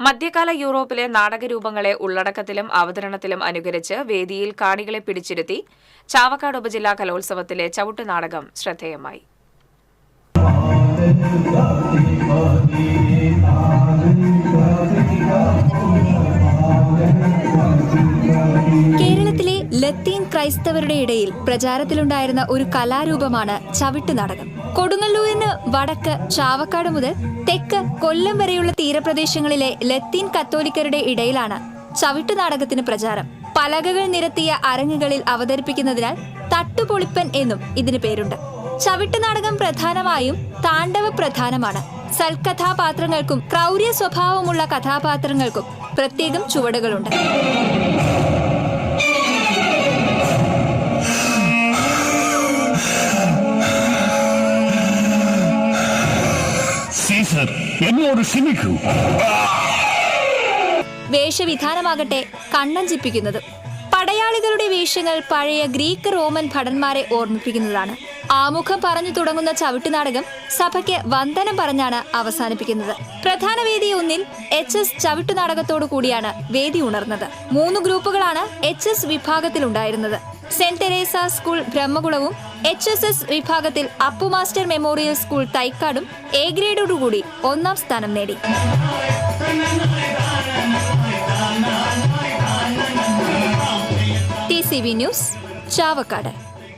മധ്യകാല യൂറോപ്പിലെ നാടകരൂപങ്ങളെ ഉള്ളടക്കത്തിലും അവതരണത്തിലും അനുകരിച്ച് വേദിയിൽ കാണികളെ പിടിച്ചിരുത്തി ചാവക്കാട് ഉപജില്ലാ കലോത്സവത്തിലെ ചവിട്ട് നാടകം ശ്രദ്ധേയമായി. കേരളത്തിലെ ലത്തീൻ ക്രൈസ്തവരുടെ ഇടയിൽ പ്രചാരത്തിലുണ്ടായിരുന്ന ഒരു കലാരൂപമാണ് ചവിട്ട് നാടകം. കൊടുങ്ങല്ലൂരിന് വടക്ക് ചാവക്കാട് മുതൽ തെക്ക് കൊല്ലം വരെയുള്ള തീരപ്രദേശങ്ങളിലെ ലത്തീൻ കത്തോലിക്കരുടെ ഇടയിലാണ് ചവിട്ടു നാടകത്തിന് പ്രചാരം. പലകകൾ നിരത്തിയ അരങ്ങുകളിൽ അവതരിപ്പിക്കുന്നതിനാൽ തട്ടുപൊളിപ്പൻ എന്നും ഇതിന് പേരുണ്ട്. ചവിട്ടു നാടകം പ്രധാനമായും താണ്ഡവ പ്രധാനമാണ്. സൽകഥാപാത്രങ്ങൾക്കും ക്രൗര്യ സ്വഭാവമുള്ള കഥാപാത്രങ്ങൾക്കും പ്രത്യേകം ചുവടുകളുണ്ട്. സീസർ എന്നോട് ക്ഷമിക്കൂ. വേഷവിധാനമാകട്ടെ കണ്ണഞ്ചിപ്പിക്കുന്നത് പടയാളികളുടെ വേഷങ്ങൾ പഴയ ഗ്രീക്ക് റോമൻ ഭടന്മാരെ ഓർമ്മിപ്പിക്കുന്നതാണ്. ആമുഖം പറഞ്ഞു തുടങ്ങുന്ന ചവിട്ടുനാടകം സഭയ്ക്ക് വന്ദനം പറഞ്ഞാണ് അവസാനിപ്പിക്കുന്നത്. പ്രധാന വേദി ഒന്നിൽ എച്ച് എസ് ചവിട്ടുനാടകത്തോടു കൂടിയാണ് വേദി ഉണർന്നത്. മൂന്ന് ഗ്രൂപ്പുകളാണ് എച്ച് എസ് വിഭാഗത്തിലുണ്ടായിരുന്നത് സെന്റ് തെരേസ സ്കൂൾ ബ്രഹ്മകുളവും എച്ച് എസ് എസ് വിഭാഗത്തിൽ അപ്പു മാസ്റ്റർ മെമ്മോറിയൽ സ്കൂൾ തൈക്കാടും എ ഗ്രേഡോടുകൂടി ഒന്നാം സ്ഥാനം നേടി. T C V news Chavakkad.